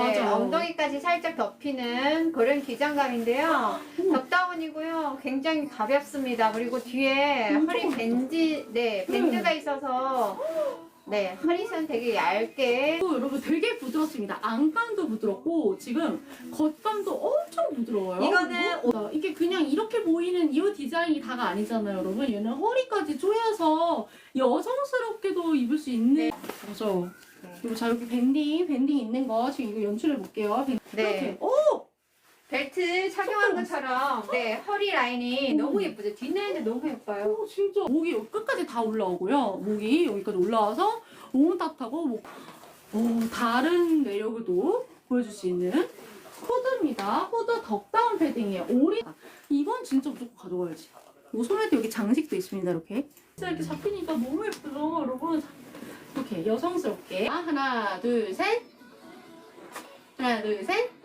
네, 맞아요. 엉덩이까지 살짝 덮이는 그런 기장감인데요. 덮다운이고요. 굉장히 가볍습니다. 그리고 뒤에 허리. 밴드, 네, 밴드가 있어서 네, 허리선 되게 얇게 또 여러분 되게 부드럽습니다. 안감도 부드럽고 지금 겉감도 엄청 부드러워요. 이거는 어, 이게 그냥 이렇게 보이는 이 디자인이 다가 아니잖아요, 여러분. 얘는 허리까지 조여서 여성스럽게도 입을 수 있는 네. 맞아. 네. 그리고 자 여기 밴딩, 밴딩 있는 거 지금 이거 연출해 볼게요. 밴- 네. 이렇게. 오, 벨트 착용한 것처럼 네, 허리 라인이 음. 너무 예쁘죠. 뒷라인도 너무 예뻐요. 오, 진짜 목이 여기 끝까지 다 올라오고요. 목이 여기까지 올라와서 너무 따뜻하고 목. 오, 다른 매력을 또 보여줄 수 있는 후드입니다. 후드 덕다운 패딩이에요. 오리. 이건 진짜 무조건 가져가야지. 그리고 소매도 여기 장식도 있습니다. 이렇게. 진짜 이렇게 잡히니까 너무 예쁘죠, 여러분. 이렇게 여성스럽게. 아, 하나, 둘, 셋. 하나, 둘, 셋.